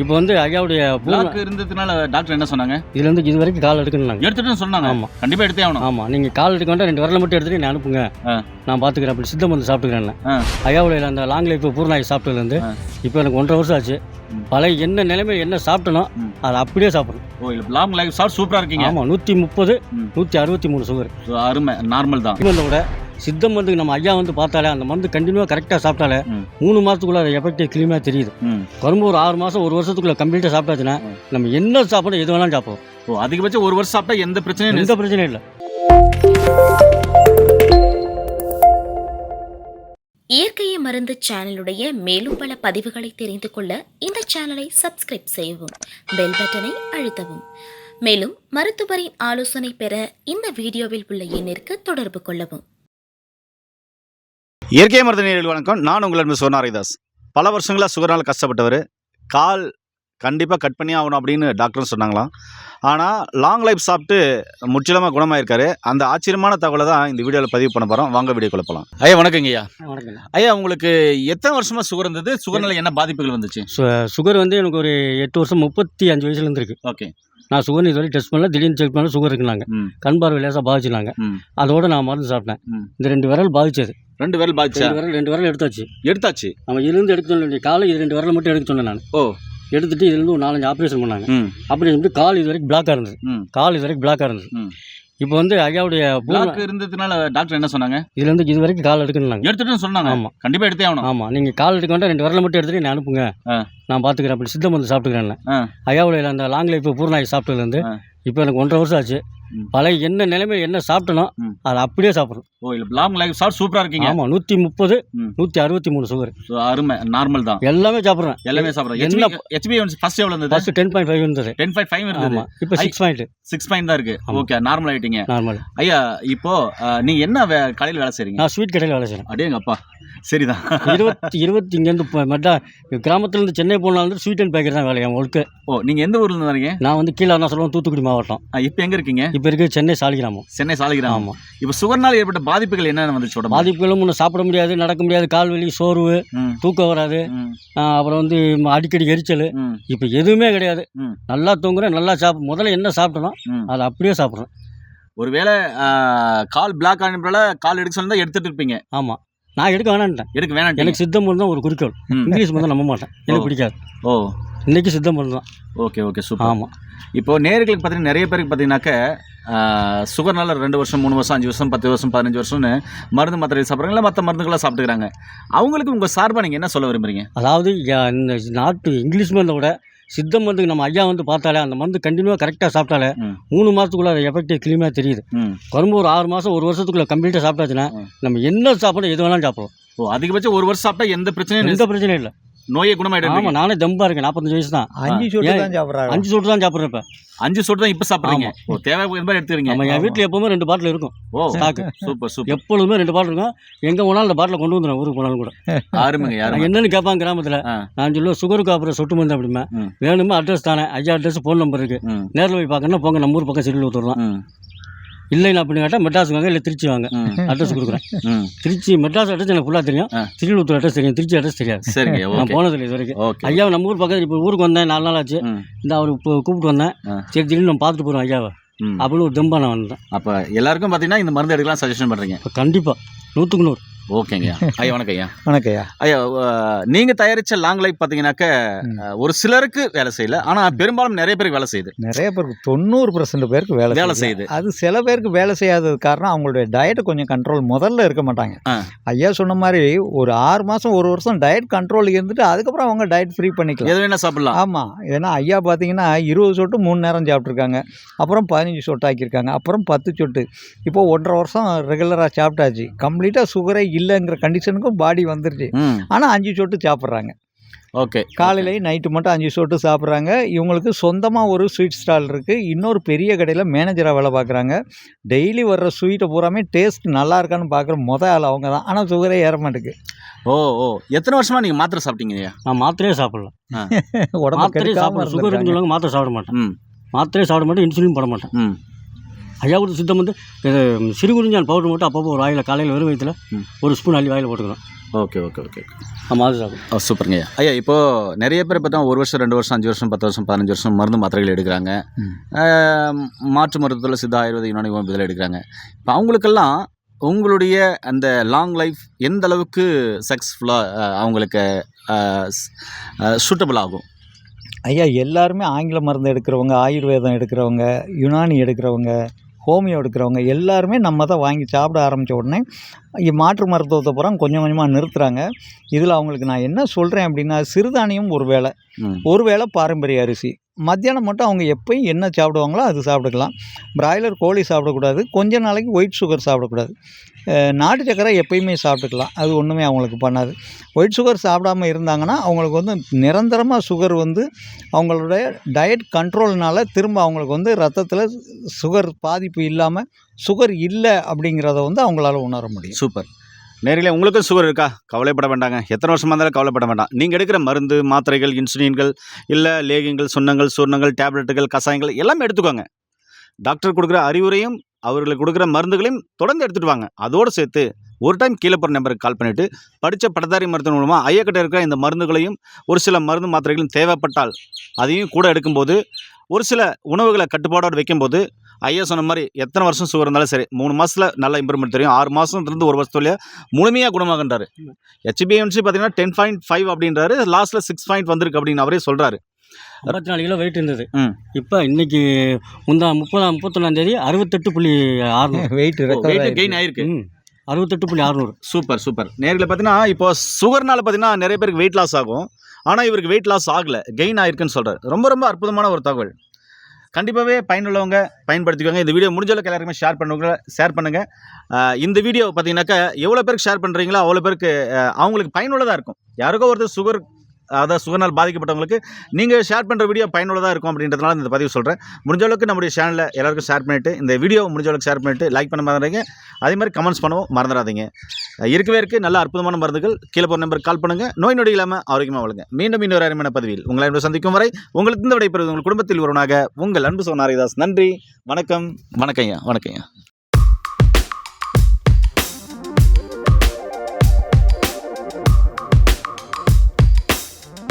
இப்போ வந்து ஐயாவுடைய பிளாக் இருந்ததுனால டாக்டர் என்ன சொன்னாங்க இதுல இருந்து இது வரைக்கும் கால் எடுக்கணும்னாங்க எடுத்துட்டு சொன்னாங்க ஆமா. கண்டிப்பா எடுத்தே ஆகணும் ஆமா நீங்க கால் எடுக்க வேண்டாம் ரெண்டு வரல மட்டும் எடுத்துட்டு நீ அனுப்புங்க. நான் பாத்துக்கிறேன் அப்படி சித்த மருந்து சாப்பிட்டுக்கிறேன். ஐயாவுடைய அந்த லாங் லைஃப் பூர்ணாய் சாப்பிட்டதுலேருந்து ஆ. இப்போ எனக்கு ஒன்றரை வருஷம் ஆச்சு. பழைய என்ன நிலைமை என்ன சாப்பிட்டனோ. அதை அப்படியே சாப்பிடணும் ஓ இல்ல லாங் லைஃப் சார் சூப்பரா இருக்கீங்க ஆமா நூற்றி முப்பது. நூற்றி அறுபத்தி மூணு சுகர் அருமை நார்மல் தான் விட சித்த மருந்துக்கு நம்ம ஐயா வந்து பார்த்தாலே அந்த மருந்து கண்டினியூவாக கரெக்டாக சாப்பிட்டாலே. மூணு மாதத்துக்குள்ள அது எஃபெக்ட் கிளியமாக தெரியுது. கரும்பு ஒரு ஆறு மாதம் ஒரு வருஷத்துக்குள்ள கம்ப்ளீட்டாக சாப்பிட்டாச்சுன்னா. நம்ம என்ன சாப்பிட எது வேணாலும் சாப்பிடுவோம் ஓ அதிகபட்சம் ஒரு வருஷம் சாப்பிட்டா எந்த பிரச்சனையும் இல்லை. எந்த பிரச்சனையும் இல்லை இயற்கையை மருந்து சேனலுடைய மேலும் பல பதிவுகளை தெரிந்து கொள்ள இந்த சேனலை சப்ஸ்கிரைப் செய்யவும் பெல் பட்டனை அழுத்தவும் மேலும் மருத்துவரின் ஆலோசனை பெற இந்த வீடியோவில் உள்ள எண்ணிற்கு தொடர்பு கொள்ளவும் இயற்கை மருத்துவ நேயர்கள் வணக்கம். நான் உங்கள் அன்பு சோனாரிதாஸ். பல வருஷங்களாக சுகர்னால் கஷ்டப்பட்டவர். கால் கண்டிப்பாக கட் பண்ணி ஆகணும் அப்படின்னு டாக்டரும் சொன்னாங்களாம். ஆனால் லாங் லைஃப் சாப்பிட்டு முற்றிலுமாக குணமாயிருக்காரு. அந்த ஆச்சரியமான தகவலை தான் இந்த வீடியோவில் பதிவு பண்ண போகிறோம் வாங்க வீடியோ குழப்பலாம் ஐயா வணக்கங்க ஐயா வணக்கம். ஐயா உங்களுக்கு எத்தனை வருஷமாக சுகர் இருந்தது? சுகர்னால என்ன பாதிப்புகள் வந்துச்சு? சுகர் வந்து எனக்கு ஒரு எட்டு வருஷம் முப்பத்தி அஞ்சு வயசுலேருந்து இருக்கு ஓகே. நான் சுகர் இது வரைக்கும் டெஸ்ட் பண்ணல. திடீர்னு செக் பண்ணல. சுகர் இருக்குனாங்க. கண் பார்வை லேசாக பாதிச்சுனாங்க. அதோட நான் மருந்து சாப்பிட்டேன். இந்த ரெண்டு விரல் பாதிச்சது. ரெண்டு பேரும் பாதிச்சா? ரெண்டு விரல் ரெண்டு விரல் எடுத்தாச்சு. எடுத்தாச்சு? நம்ம இதுலேருந்து எடுக்க சொல்ல வேண்டிய காலை இது ரெண்டு விரல் மட்டும் எடுக்க சொன்னேன் நான். ஓ. எடுத்துட்டு இதுலேருந்து ஒரு நாலஞ்சு ஆப்ரேஷன் பண்ணாங்க. அப்படி வந்து கால் இது வரைக்கும் பிளாக்காக இருந்தது. கால் இது வரைக்கும் பிளாக்காக இருந்தது. இப்போ வந்து ஐயாவுடைய பிளாக் இருந்ததுனால டாக்டர் என்ன சொன்னாங்க? இதுலேருந்து இது வரைக்கும் கால் எடுக்கணும்னாங்க. எடுத்துட்டு சொன்னாங்க. ஆமா. கண்டிப்பா எடுத்தே ஆகணும். ஆமாம் நீங்கள் கால் எடுக்க வேண்டாம் ரெண்டு விரல மட்டும் எடுத்துட்டு அனுப்புங்க. நான் பார்த்துக்கிறேன் அப்படி சித்த மருந்து சாப்பிட்டுக்கிறேன். ஐயாவுடைய அந்த லாங் லைஃப் பூர்ணாய் சாப்பிட்டதுலேருந்து. இப்போ எனக்கு ஒன்றரை வருஷம் ஆச்சு. பழைய என்ன நிலைமை என்ன சாப்பிட்டனோ. அதை அப்படியே சாப்பிட்றோம். ஓ இல்ல லாங் லைஃப் சார் சூப்பரா இருக்கீங்க. ஆமாம் நூற்றி முப்பது. நூற்றி அறுபத்தி மூணு சுகர். அருமை நார்மல் தான். எல்லாமே சாப்பிட்றேன். எல்லாமே சாப்பிடுறோம் என்ன- ஹெச்பி ஃபர்ஸ்ட் எவ்வளவு இருந்தது? ஃபஸ்ட்டு டென் பாயிண்ட் ஃபைவ் இருந்தது. டென் பாயிண்ட் ஃபைவ் இருந்தது. இப்போ சிக்ஸ் பாயிண்ட் சிக்ஸ் பாயிண்ட் தான் இருக்கு. ஓகே நார்மல் ஆயிட்டீங்க. நார்மல் ஐயா இப்போ அஹ், நீங்க என்ன வே கடையில் வேலை செய்றீங்க? நான் ஸ்வீட் கடையில் வேலை செய்கிறேன் அடேங்க அப்பா. சரிதான். இருபத்தி இருபத்தி இங்கேருந்து மெட்டா கிராமத்துலேருந்து சென்னை போனால் வந்து ஸ்வீட் அண்ட் பேக்கரி தான் வேலை என் ஒர்க்கு ஓ நீங்க எந்த ஊர்ல இருந்து வரீங்க நான் வந்து கீழே நான் சொல்லுவேன் தூத்துக்குடி மாவட்டம். இப்போ எங்க இருக்கீங்க? இப்போ இருக்க சென்னை சாலிகிராமம் சென்னை சாலிகிராமம் ஆமாம் இப்போ சுகர்னால ஏற்பட்ட பாதிப்புகள் என்னென்ன உடம்பு பாதிப்புகளும் முன்ன சாப்பிட முடியாது நடக்க முடியாது கால் வலி சோர்வு தூக்கம் வராது. அப்புறம் வந்து அடிக்கடி எரிச்சல். இப்போ எதுவுமே கிடையாது. நல்லா தூங்குறேன் நல்லா சாப்பிட முதல்ல என்ன சாப்பிட்டனோ. அதை அப்படியே சாப்பிட்றேன். ஒருவேளை கால் பிளாக் ஆனப்பல கால் எடுக்க சொல்லி எடுத்துட்டு இருப்பீங்க. ஆமாம் நான் எடுக்க வேணான்ட்டேன். எடுக்க வேணாம் எனக்கு சித்த மருந்து தான் ஒரு குறிக்கோள். இங்கிலீஷ் மருந்து நம்ப மாட்டேன். எனக்கு. பிடிக்காது. ஓ. இன்னைக்கு சித்த மருந்து தான். Okay okay super. ஆமாம் இப்போ நேர்களுக்கு பார்த்தீங்கன்னா நிறைய பேருக்கு பார்த்தீங்கன்னாக்க சுகர்னால ரெண்டு வருஷம் மூணு வருஷம் அஞ்சு வருஷம் பத்து வருஷம் பதினஞ்சு வருஷம்னு மருந்து மாத்திரை சாப்பிட்றாங்க இல்லை மற்ற மருந்துகளாக சாப்பிட்டுக்கிறாங்க அவங்களுக்கு உங்கள் சார்பாக நீங்கள் என்ன சொல்ல விரும்புறீங்க அதாவது இந்த நாட்டு இங்கிலீஷ் விட சித்த மருந்துக்கு நம்ம ஐயா வந்து பார்த்தாலே அந்த மருந்து கண்டினியூவாக கரெக்டாக சாப்பிட்டாலே. மூணு மாதத்துக்குள்ள அது எஃபெக்ட் கிளியமாக தெரியுது கரும்பு ஒரு ஆறு மாதம் ஒரு வருஷத்துக்குள்ள கம்ப்ளீட்டாக சாப்பிட்டாச்சுன்னா. நம்ம என்ன சாப்பிட எது வேணாலும் சாப்பிடுவோம் ஓ அதிகபட்சம் ஒரு வருஷம் சாப்பிட்டா எந்த பிரச்சனையும் இல்லை. எந்த பிரச்சனையும் இல்லை நோயை குணமாயிடும் ஆமாம் நானே தம்பா இருக்கேன் நாற்பத்தஞ்சு வயசு தான் அஞ்சு சொட்டு? தான் சாப்பிட்றாங்க அஞ்சு சொட்டு தான் சாப்பிட்றேன் இப்போ. அஞ்சு சொட்டு தான் இப்போ சாப்பிட்றீங்க? ஓ தேவை மாதிரி எடுத்துக்கிறீங்க? நம்ம என் வீட்டில் எப்பவுமே ரெண்டு பாட்டில் இருக்கும். ஓ ஸ்டாக்கு சூப்பர் சூப்பர். எப்பொழுதுமே ரெண்டு பாட்டில் இருக்கும். எங்கே போனாலும் அந்த பாட்டில் கொண்டு வந்துடும் ஊருக்கு போனாலும் கூட. யாருமே யாரும் என்னன்னு கேட்பாங்க கிராமத்தில். நான் சொல்லுவேன் சுகருக்கு அப்புறம் சொட்டு மருந்து அப்படிமே. வேணுமா அட்ரஸ் தானே. ஐயா அட்ரஸ் ஃபோன் நம்பர் இருக்கு. நேரில் போய் பார்க்கணும்னா போங்க நம்ம ஊர் பக்கம் ஊற்றுறோம் ம். இல்லைன்னு அப்படின்னு கேட்டால் மெட்ராஸ் வாங்க இல்லை திருச்சி வாங்க. அட்ரஸ் கொடுக்குறேன். திருச்சி மெட்ராஸ் அட்ரஸ் எனக்கு ஃபுல்லாக தெரியும். திருவள்ளூர் அட்ரஸ் தெரியும். திருச்சி அட்ரஸ் தெரியாது. சரிங்க நான் ஓகே. போனதில்லை இது வரைக்கும். ஐயா நம்ம ஊர் பக்கத்தில் இப்போ ஊருக்கு வந்தேன் நாலு நாள் ஆச்சு. இந்த அவர் இப்போ கூப்பிட்டு வந்தேன். சரி திடீர்னு நம்ம பார்த்துட்டு போகிறோம் ஐயாவை. அப்படின்னு ஒரு தெம்பா நான் வந்தேன். அப்போ எல்லாருக்கும் பார்த்தீங்கன்னா இந்த மருந்து எடுக்கலாம் சஜஷன் பண்ணுறீங்க கண்டிப்பாக நூற்றுக்கு நூறு. ஓகேங்க. ஐயா வணக்கம் ஐயா. வணக்கம்யா. ஐயா அஹ், நீங்க தயாரிச்ச லாங் லைஃப். அஹ், ஒரு சிலருக்கு வேலை செய்யல. ஆனா பெரும்பாலும் நிறைய பேருக்கு வேலை செய்யுது. நிறைய பேருக்கு தொண்ணூறு பர்சன்ட் பேருக்கு வேலை வேலை செய்யுது. அது சில பேருக்கு வேலை செய்யாதது காரணம் அவங்களுடைய டயட்டை கொஞ்சம் கண்ட்ரோல் முதல்ல இருக்க மாட்டாங்க. ஐயா சொன்ன மாதிரி ஒரு ஆறு மாதம் ஒரு வருஷம் டயட் கண்ட்ரோல் இருந்துட்டு அதுக்கப்புறம் அவங்க டயட் ஃப்ரீ பண்ணிக்கலாம். எது வேணா சாப்பிடலாம். ஆமாம் ஏன்னா ஐயா பார்த்தீங்கன்னா இருபது சொட்டு மூணு நேரம் சாப்பிட்ருக்காங்க அப்புறம் பதினஞ்சு சொட்டு ஆக்கியிருக்காங்க. அப்புறம் பத்து சொட்டு. இப்போ ஒன்றரை வருஷம் ரெகுலராக சாப்பிட்டாச்சு. கம்ப்ளீட்டாக சுகரே இல்லைங்கிற கண்டிஷனுக்கும் பாடி வந்துருச்சு. ஆனால் அஞ்சு சொட்டு சாப்பிட்றாங்க. ஓகே. காலையிலையும் நைட்டு மட்டும் அஞ்சு சொட்டு சாப்பிட்றாங்க. இவங்களுக்கு சொந்தமாக ஒரு ஸ்வீட் ஸ்டால் இருக்குது இன்னொரு பெரிய கடையில் மேனேஜராக வேலை பார்க்குறாங்க. டெய்லி வர்ற ஸ்வீட்டை பூராமே டேஸ்ட் நல்லா இருக்கான்னு பார்க்குற முத ஆள் அவங்க தான். ஆனால் சுகரே ஏற மாட்டேங்குது. ஓ ஓ. எத்தனை வருஷமா நீங்க மாத்திரை சாப்பிட்டீங்க நான் மாத்திரையே சாப்பிடலாம் உடம்பு கெடுக்காம சாப்பிட சுகர் மாத்திரை சாப்பிட மாட்டேன். மாத்திரையே சாப்பிட மாட்டேன் இன்சுலின் போட மாட்டேன். கொடுத்த சித்தம் வந்து இது சிறுகுறிஞ்சான் பவுடர் மட்டும் அப்பப்போ ஒரு வாயில் காலையில் வெறும் வயிற்றுல. ஒரு ஸ்பூன் அள்ளி வாயில் போட்டுக்கிறோம். ஓகே ஓகே ஓகே ஆமாம் அது சாப்பிடும். ஓ சூப்பருங்க ஐயா ஐயா இப்போது நிறைய பேர் பார்த்தா ஒரு வருஷம் ரெண்டு வருஷம் அஞ்சு வருஷம் பத்து வருஷம் பதினஞ்சு வருஷம் மருந்து மாத்திரைகள் எடுக்கிறாங்க. மாற்று மருத்துவத்தில் சித்தா ஆயுர்வேத யுனானி இதெல்லாம் எடுக்கிறாங்க. இப்போ அவங்களுக்கெல்லாம் உங்களுடைய அந்த லாங் லைஃப் எந்த அளவுக்கு சக்ஸஸ்ஃபுல்லாக அவங்களுக்கு சூட்டபிள் ஆகும்? ஐயா எல்லாருமே ஆங்கில மருந்து எடுக்கிறவங்க ஆயுர்வேதம் எடுக்கிறவங்க யுனானி எடுக்கிறவங்க ஹோமியோ எடுக்கிறவங்க எல்லாருமே நம்ம தான் வாங்கி சாப்பிட ஆரம்பித்த உடனே மாற்று மருத்துவத்தை பூரா கொஞ்சம் கொஞ்சமாக நிறுத்துகிறாங்க இதில் அவங்களுக்கு நான் என்ன சொல்கிறேன் அப்படின்னா சிறுதானியம் ஒரு வேளை. ஒரு வேளை பாரம்பரிய அரிசி. மத்தியானம் மட்டும் அவங்க எப்போயும் என்ன சாப்பிடுவாங்களோ அது சாப்பிட்டுக்கலாம். பிராய்லர் கோழி சாப்பிடக்கூடாது. கொஞ்ச நாளைக்கு ஒயிட் சுகர் சாப்பிடக்கூடாது. நாட்டு சக்கரை எப்பயுமே சாப்பிட்டுக்கலாம். அது ஒன்றுமே அவங்களுக்கு பண்ணாது. ஒயிட் சுகர் சாப்பிடாம இருந்தாங்கன்னா அவங்களுக்கு வந்து நிரந்தரமாக சுகர் வந்து அவங்களுடைய டயட் கண்ட்ரோல்னால் திரும்ப அவங்களுக்கு வந்து ரத்தத்தில் சுகர் பாதிப்பு இல்லாமல் சுகர் இல்லை அப்படிங்கிறத வந்து அவங்களால உணர முடியும். சூப்பர். நேரில் உங்களுக்கும் சுகர் இருக்கா? கவலைப்பட வேண்டாங்க. எத்தனை வருஷமாக இருந்தாலும் கவலைப்பட வேண்டாம். நீங்கள் எடுக்கிற மருந்து மாத்திரைகள் இன்சுலின்கள் இல்லை லேகியங்கள் சுண்ணங்கள் சூர்ணங்கள் டேப்லெட்டுகள் கஷாயங்கள் எல்லாமே எடுத்துக்கோங்க. டாக்டர் கொடுக்குற அறிவுரையும் அவர்களுக்கு கொடுக்குற மருந்துகளையும் தொடர்ந்து எடுத்துகிட்டு வாங்க. அதோடு சேர்த்து ஒரு டைம் கீழே போகிற நம்பருக்கு கால் பண்ணிவிட்டு படித்த பட்டதாரி மருத்துவ மூலமாக ஐயக்கிட்ட இருக்கிற இந்த மருந்துகளையும் ஒரு சில மருந்து மாத்திரைகளும் தேவைப்பட்டால் அதையும் கூட எடுக்கும்போது ஒரு சில உணவுகளை கட்டுப்பாடோடு வைக்கும்போது ஐயா சொன்ன மாதிரி எத்தனை வருஷம் சுகர் இருந்தாலும் சரி மூணு மாதத்தில் நல்ல இம்ப்ரூவ்மெண்ட் தெரியும். ஆறு மாதம் இருந்து ஒரு வருஷத்துலேயே முழுமையாக குணமாகன்றாரு ஹெச்பிஎம்சி பார்த்தீங்கன்னா டென் பாயிண்ட் ஃபைவ் அப்படின்றாரு. லாஸ்ட்டில் சிக்ஸ் பாயிண்ட் வந்திருக்கு அப்படின்னு அவரே சொல்கிறாரு ஐம்பத்தி நாலு கிலோ வெயிட் இருந்தது. இப்போ இன்னைக்கு முந்தா முப்பதாம் முப்பத்தொன்னாம் தேதி அறுபத்தெட்டு புள்ளி ஆறுநூறு வெயிட் வெயிட் கெயின் ஆயிருக்கு. அறுபத்தெட்டு புள்ளி அறுநூறு. சூப்பர் சூப்பர் நேரில் பார்த்தீங்கன்னா இப்போ சுகர்னால பார்த்தீங்கன்னா நிறைய பேருக்கு வெயிட் லாஸ் ஆகும். ஆனால் இவருக்கு வெயிட் லாஸ் ஆகலை. கெயின் ஆயிருக்குன்னு சொல்கிறார் ரொம்ப ரொம்ப அற்புதமான ஒரு தகவல். கண்டிப்பாகவே பயனுள்ளவங்க பயன்படுத்திக்கோங்க. இந்த வீடியோ முடிஞ்சளவுக்கு எல்லாருமே எல்லாருக்குமே ஷேர் பண்ணுங்க ஷேர் பண்ணுங்கள் இந்த வீடியோ பார்த்தீங்கன்னாக்கா எவ்வளோ பேருக்கு ஷேர் பண்ணுறீங்களோ அவ்வளோ பேருக்கு அவங்களுக்கு பயனுள்ளதாக இருக்கும். யாருக்கோ ஒருத்தர் சுகர் அதாவது சுகர்னால் பாதிக்கப்பட்டவங்களுக்கு நீங்கள் ஷேர் பண்ணுற வீடியோ பயனுள்ளதாக இருக்கும் அப்படின்றதுனால இந்த பதிவு சொல்கிறேன் முடிஞ்ச அளவுக்கு நம்முடைய சேனலில் எல்லாருக்கும் ஷேர் பண்ணிவிட்டு இந்த வீடியோ முடிஞ்ச அளவுக்கு ஷேர் பண்ணிவிட்டு லைக் பண்ண மறந்துடுங்க அதே மாதிரி கமெண்ட்ஸ் பண்ணவும் மறந்துடாதீங்க. இருக்கவே இருக்குது நல்ல அற்புதமான மருந்துகள். கீழே போகிற நம்பருக்கு கால் பண்ணுங்கள் நோய் நொடி இல்லாமல் ஆரோக்கியமாக வழங்க. மீண்டும் இன்னொரு அருமையான பதிவில் உங்களை அன்பு சந்திக்கும் வரை உங்களுக்கு இந்த விடைபெறுவது உங்கள் குடும்பத்தில் ஒருவனாக உங்கள் அன்பு சோனாரிதாஸ். நன்றி வணக்கம் வணக்கம் ஐயா வணக்கம் ஐயா.